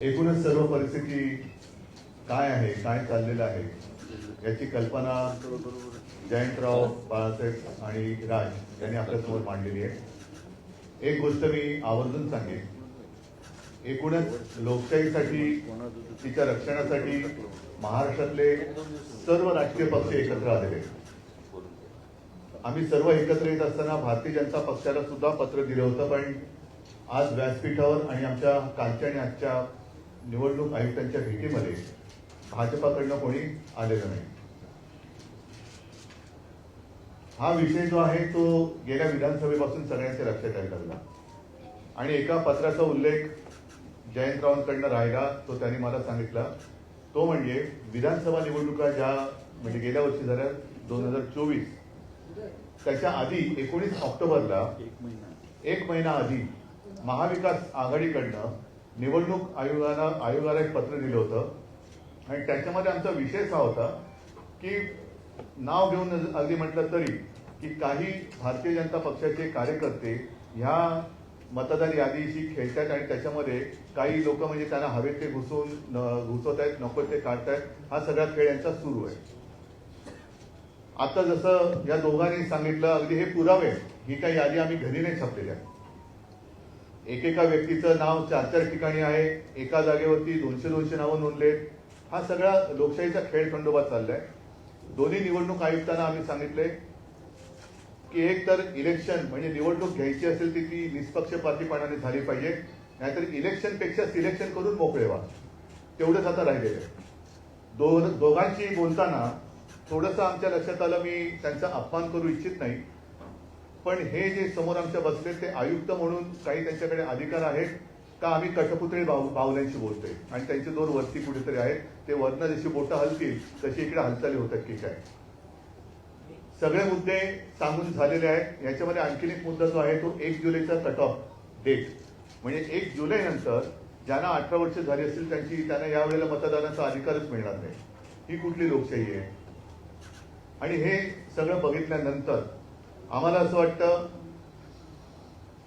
एकूणच सर्व परिस्थिती काय आहे काय चाललेलं आहे याची कल्पना जयंतराव बाळासाहेब आणि राज यांनी आपल्यासमोर मांडलेली आहे एक गोष्ट मी आवर्जून सांगेन एकूणच लोकशाहीसाठी तिच्या रक्षणासाठी महाराष्ट्रातले सर्व राजकीय पक्ष एकत्र आलेले आहेत. आम्ही सर्व एकत्र येत असताना भारतीय जनता पक्षाला सुद्धा पत्र दिलं होतं पण आज व्यासपीठावर आणि आमच्या कालच्या आणि आजच्या निवडणूक आयुक्तांच्या भेटीमध्ये भाजपाकडनं कोणी आलेलं नाही. हा विषय जो आहे तो गेल्या विधानसभेपासून सगळ्यांच्या लक्षात यायला लागला आणि एका पत्राचा उल्लेख जयंतरावांकडनं राहिला तो त्यांनी मला सांगितला. तो म्हणजे विधानसभा निवडणुका ज्या म्हणजे गेल्या वर्षी झाल्या दोन हजार चोवीस त्याच्या आधी एकोणीस ऑक्टोबरला एक महिना आधी महाविकास आघाडीकडनं निवडणूक आयोगाला आयोगाला एक पत्र दिलं होतं. आणि त्याच्यामध्ये आमचा विषय हा होता की नाव घेऊन अगदी म्हटलं तरी की काही भारतीय जनता पक्षाचे कार्यकर्ते ह्या मतदार यादीशी खेळतात आणि त्याच्यामध्ये काही लोक म्हणजे त्यांना हवेत ते घुसून घुसवत आहेत नको ते काढतायत हा सगळा खेळ यांचा सुरू आहे. आता जसं या दोघांनी सांगितलं अगदी हे पुरावे ही काही यादी आम्ही घरी नाही छापलेली आहे एकेका व्यक्तीचं नाव चार चार ठिकाणी आहे एका जागेवरती दोनशे दोनशे नावं नोंदलेत. हा सगळा लोकशाहीचा खेळ खंडोबा चाललाय. दोन्ही निवडणूक आयुक्तांना आम्ही सांगितले की एक तर इलेक्शन म्हणजे निवडणूक घ्यायची असेल ती ती निष्पक्षपातीपणाने झाली पाहिजे. नाहीतर इलेक्शनपेक्षा सिलेक्शन करून मोकळे व्हा. तेवढंच आता राहिलेलं आहे. दो दोघांशी बोलताना थोडंसं आमच्या लक्षात आलं मी त्यांचा अपमान करू इच्छित नाही. पण हे जे समोर आमच्या बसले ते आयुक्त म्हणून काही त्यांच्याकडे अधिकार आहेत का आम्ही कठपुतळी बाहु बाहुल्यांशी बोलतोय? आणि त्यांचे दोन वरती कुठेतरी आहेत. ते वरनं जशी बोटं हलतील तशी इकडे हालचाली होतात की काय? सगळे मुद्दे सांगून झालेले आहेत. याच्यामध्ये आणखीन एक मुद्दा जो आहे तो एक जुलैचा कट ऑफ डेट म्हणजे एक जुलै नंतर ज्यांना अठरा वर्ष झाली असतील त्यांची त्यांना यावेळेला मतदानाचा अधिकारच मिळणार नाही. ही कुठली लोकशाही आहे? आणि हे सगळं बघितल्यानंतर आम्हाला असं वाटतं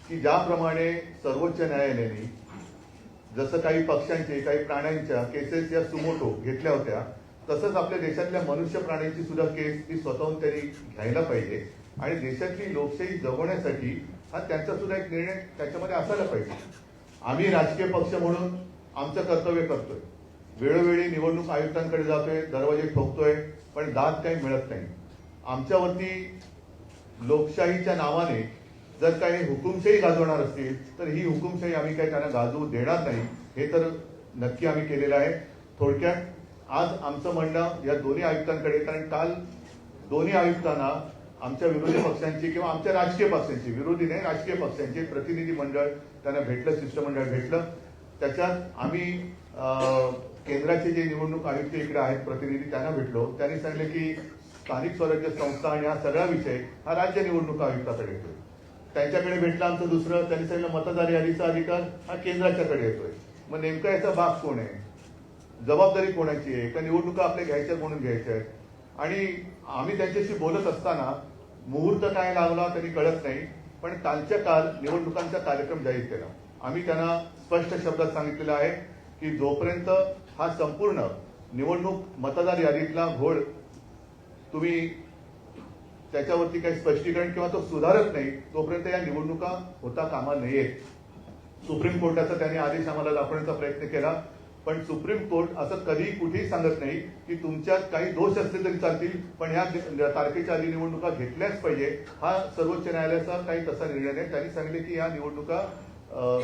की ज्याप्रमाणे सर्वोच्च न्यायालयाने जसं काही पक्ष्यांचे काही प्राण्यांच्या केसेस या सुमोटो घेतल्या होत्या तसंच आपल्या देशातल्या मनुष्य प्राण्यांची सुद्धा केस ही स्वतःहून त्यांनी घ्यायला पाहिजे. आणि देशातली लोकशाही जगवण्यासाठी हा त्यांचा सुद्धा एक निर्णय त्याच्यामध्ये असायला पाहिजे. आम्ही राजकीय पक्ष म्हणून आमचं कर्तव्य करतोय. वेळोवेळी निवडणूक आयुक्तांकडे जातोय दरवाजे ठोकतोय पण दाद काही मिळत नाही. आमच्यावरती लोकशाहीच्या नावाने जर काही हुकुमशाही गाजवणार असतील तर ही हुकुमशाही आम्ही काही त्यांना गाजवू देणार नाही हे तर नक्की आम्ही केलेलं आहे. थोडक्यात आज आमचं म्हणणं या दोन्ही आयुक्तांकडे कारण काल दोन्ही आयुक्तांना आमच्या विरोधी पक्षांची किंवा आमच्या राजकीय पक्षांची विरोधी नाही राजकीय पक्षांचे प्रतिनिधी मंडळ त्यांना भेटलं शिष्टमंडळ भेटलं. त्याच्यात आम्ही केंद्राचे जे निवडणूक आयुक्त इकडे आहेत प्रतिनिधी त्यांना भेटलो. त्यांनी सांगितलं की स्थानिक स्वराज्य संस्था आणि हा सगळा विषय हा राज्य निवडणूक आयुक्ताकडे येतोय. त्यांच्याकडे भेटला आमचं दुसरं त्यांनी सांगितलं मतदार यादीचा अधिकार हा केंद्राच्याकडे येतोय. मग नेमका याचा भाग कोण आहे? जबाबदारी कोणाची आहे? का निवडणुका आपल्या घ्यायच्या म्हणून घ्यायच्या आहेत आणि आम्ही त्यांच्याशी बोलत असताना मुहूर्त काय लागला तरी कळत नाही पण कालच्या काल निवडणुकांचा कार्यक्रम जाहीर केला. आम्ही त्यांना स्पष्ट शब्दात सांगितलेलं आहे की जोपर्यंत हा संपूर्ण निवडणूक मतदार यादीतला घोळ तुम्ही त्याच्यावरती काही स्पष्टीकरण किंवा तो सुधारत नाही तोपर्यंत या निवडणुका होता कामा नयेत सुप्रीम कोर्टाचा त्यांनी आदेश आम्हाला दाखवण्याचा प्रयत्न केला. पण सुप्रीम कोर्ट असं कधीही कुठेही सांगत नाही की तुमच्यात काही दोष असले तरी चालतील पण या तारखेच्या आधी निवडणुका घेतल्याच पाहिजे. हा सर्वोच्च न्यायालयाचा काही तसा निर्णय नाही. त्यांनी सांगितले की या निवडणुका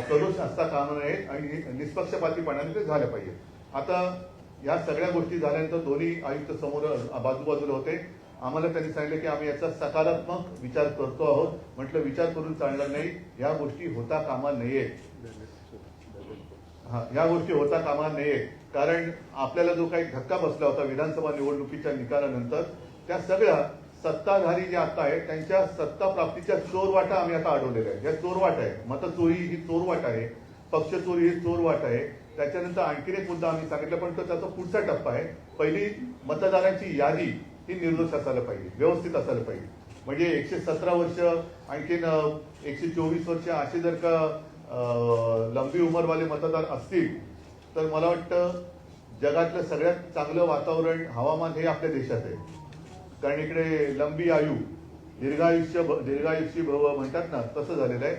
सदोष असता कामा नयेत आणि निष्पक्षपातीपणाने ते झाल्या पाहिजे. आता या सगळ्या गोष्टी झाल्यानंतर दोन्ही आयुक्त समोर बाजूबाजूला होते. आम्हाला त्यांनी सांगितलं की आम्ही याचा सकारात्मक विचार करतो आहोत. म्हटलं विचार करून चालणार नाही. या गोष्टी होता कामा नये. हा या गोष्टी होता कामा नये. कारण आपल्याला जो काही धक्का बसला होता विधानसभा निवडणुकीच्या निकालानंतर त्या सगळ्या सत्ताधारी जे आता आहेत त्यांच्या सत्ता प्राप्तीच्या चोरवाटा आम्ही आता अडवलेल्या आहेत. या चोरवाट आहे मतचोरी ही चोरवाट आहे. पक्ष चोरी ही चोरवाट आहे. त्याच्यानंतर आणखीन एक मुद्दा आम्ही सांगितला पण तो त्याचा पुढचा टप्पा आहे. पहिली मतदारांची यादी ही निर्दोष असायला पाहिजे व्यवस्थित असायला पाहिजे. म्हणजे एकशे सतरा वर्ष आणखीन एकशे चोवीस वर्ष असे जर का लंबी उमरवाले मतदार असतील तर मला वाटतं जगातलं सगळ्यात चांगलं वातावरण हवामान हे आपल्या देशात आहे. कारण इकडे लंबी आयु दीर्घायुष्य दीर्घायुष्य भव म्हणतात ना तसं झालेलं आहे.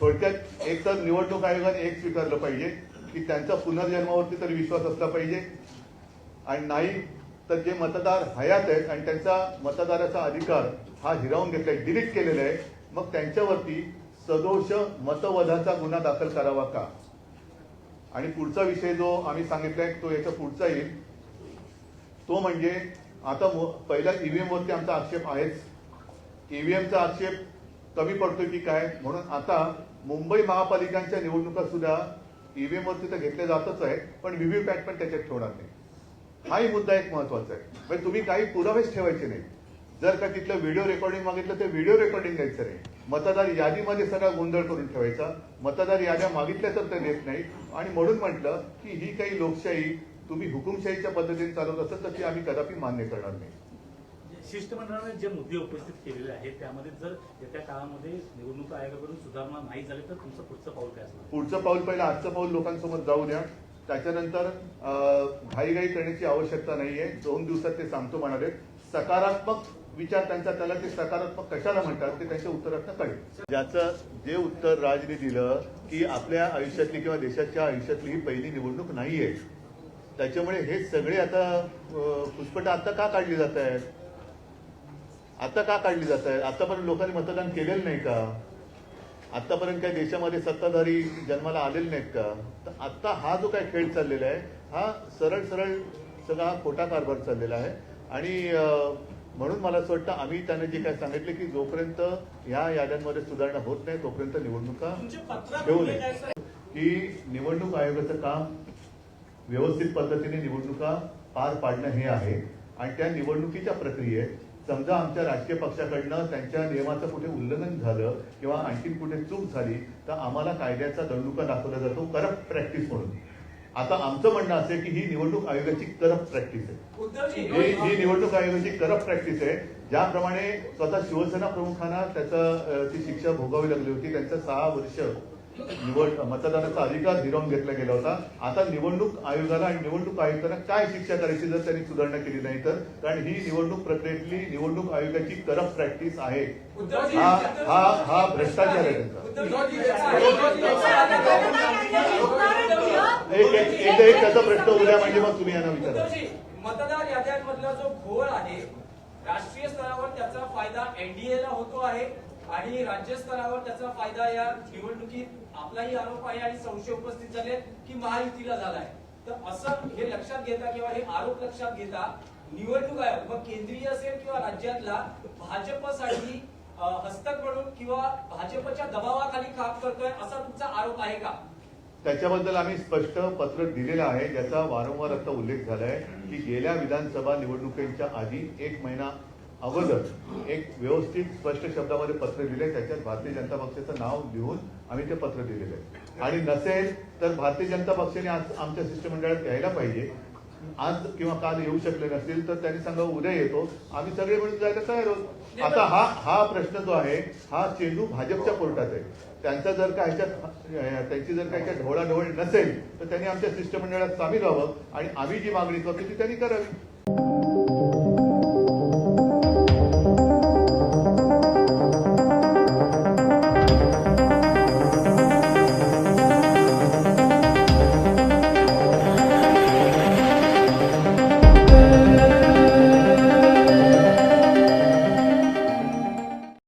थोडक्यात एक तर निवडणूक आयोगाने एक स्वीकारलं पाहिजे. की त्यांचा पुनर्जन्मावरती तरी विश्वास असला पाहिजे. आणि नाही तर जे मतदार हयात आहेत आणि त्यांचा मतदाराचा अधिकार हा हिरावून घेतलाय डिलीट केलेला आहे मग त्यांच्यावरती सदोष मतवधाचा गुन्हा दाखल करावा का? आणि पुढचा विषय जो आम्ही सांगितलाय तो याच्या पुढचा येईल. तो म्हणजे आता मो- पहिला ईव्हीएम वरती आमचा आक्षेप आहेच. ईव्हीएमचा आक्षेप कमी पडतोय की काय? म्हणून आता मुंबई महापालिकांच्या निवडणुका सुद्धा ईव्हीएम वरती तर घेतले जातच आहे पण व्हीव्हीपॅट पण त्याच्यात ठेवणार नाही. हाही मुद्दा एक महत्त्वाचा आहे. म्हणजे तुम्ही काही पुरावेच ठेवायचे नाही. जर का तिथलं व्हिडिओ रेकॉर्डिंग मागितलं तर व्हिडिओ रेकॉर्डिंग द्यायचं नाही. मतदार यादीमध्ये सगळा गोंधळ करून ठेवायचा. मतदार याद्या मागितल्या तर ते देत नाही आणि म्हणून म्हटलं की ही काही लोकशाही तुम्ही हुकुमशाहीच्या पद्धतीने चालवत असाल तर ती आम्ही कदापि मान्य करणार नाही. शिष्टमंडळाने जे मुद्दे उपस्थित केलेले आहेत त्यामध्ये जर येत्या काळामध्ये निवडणूक आयोगाकडून सुधारणा नाही झाली तर तुमचं पुढचं पाऊल काय असणार? पुढचं पाऊल पहिलं आजचं पाऊल लोकांसमोर जाऊ द्या. त्याच्यानंतर घाईघाई करण्याची आवश्यकता नाहीये. दोन दिवसात ते सांगतो म्हणाले. सकारात्मक विचार त्यांचा त्याला ते सकारात्मक कशाला म्हणतात ते त्यांच्या उत्तरात कळेल. ज्याचं जे उत्तर राजने दिलं की आपल्या आयुष्यातली किंवा देशाच्या आयुष्यातली ही पहिली निवडणूक नाहीये. त्याच्यामुळे हे सगळे आता पुष्पट आता का काढली जात आहेत? आता का काढली जात आहेत आतापर्यंत लोकांनी मतदान केलेलं नाही का? आतापर्यंत काही देशामध्ये सत्ताधारी जन्माला आलेले नाहीत का? तर आता हा जो काय खेळ चाललेला आहे हा सरळ सरळ सगळा हा खोटा कारभार चाललेला आहे. आणि म्हणून मला असं वाटतं आम्ही त्यांना जे काय सांगितले की जोपर्यंत ह्या याद्यांमध्ये सुधारणा होत नाही तोपर्यंत निवडणुका म्हणजे नये? की निवडणूक आयोगाचं काम व्यवस्थित पद्धतीने निवडणुका पार पाडणं हे आहे. आणि त्या निवडणुकीच्या प्रक्रियेत समजा आमच्या राजकीय पक्षाकडनं त्यांच्या नियमाचं कुठे उल्लंघन झालं किंवा आणखीन कुठे चूक झाली तर आम्हाला कायद्याचा दंडुका दाखवला जातो करप्ट प्रॅक्टिस म्हणून. आता आमचं म्हणणं असं की ही निवडणूक आयोगाची करप्ट प्रॅक्टिस आहे. ही ही निवडणूक आयोगाची करप्ट प्रॅक्टिस आहे. ज्याप्रमाणे स्वतः शिवसेना प्रमुखांना त्याचं ती शिक्षा भोगावी लागली होती त्यांचं सहा वर्ष निवड मतदानाचा अधिकार हिरावून घेतला गेला होता. आता निवडणूक आयोगाला आणि निवडणूक आयुक्तांना काय शिक्षा करायची जर त्यांनी सुधारणा केली नाही तर? कारण ही निवडणूक प्रक्रियेतली निवडणूक आयोगाची करप्ट प्रॅक्टिस आहे. हा हा हा भ्रष्टाचार आहे त्यांचा. एक एक एकदा एक त्याचा प्रश्न उद्या म्हणजे मग तुम्ही यांना विचारा. मतदार याद्यांमधला जो घोळ आहे राष्ट्रीय स्तरावर त्याचा फायदा एनडीए ला होतो आहे. आणि राज्य स्तरावर त्याचा फायदा या निवडणुकीत आपलाही आरोप आहे आणि संशय उपस्थित झाले की महायुतीला झालाय. तर असं हे लक्षात घेता किंवा हे आरोप लक्षात घेता निवडणूक आयोग मग केंद्रीय असेल किंवा राज्यातला भाजपसाठी हस्तक म्हणून किंवा भाजपच्या दबावाखाली काम करतोय असा तुमचा आरोप आहे का? त्याच्याबद्दल आम्ही स्पष्ट पत्र दिलेलं आहे ज्याचा वारंवार आता उल्लेख झालाय की गेल्या विधानसभा निवडणुकीच्या आधी एक महिना अगोदर एक व्यवस्थित स्पष्ट शब्दामध्ये पत्र दिले त्याच्यात भारतीय जनता पक्षाचं नाव लिहून आम्ही ते पत्र दिलेलं आहे. आणि नसेल तर भारतीय जनता पक्षाने आज आमच्या शिष्टमंडळात यायला पाहिजे. आज किंवा काल येऊ शकले नसतील तर त्यांनी सांगा उद्या येतो. आम्ही सगळे मिळून जायला तयार आहोत. आता हा हा प्रश्न जो आहे हा चेंडू भाजपच्या कोर्टात आहे. त्यांचा जर का ह्याच्यात त्यांची जर का ह्याच्यात ढवळाढवळ नसेल तर त्यांनी आमच्या शिष्टमंडळात सामील व्हावं आणि आम्ही जी मागणी करतो ती त्यांनी करावी.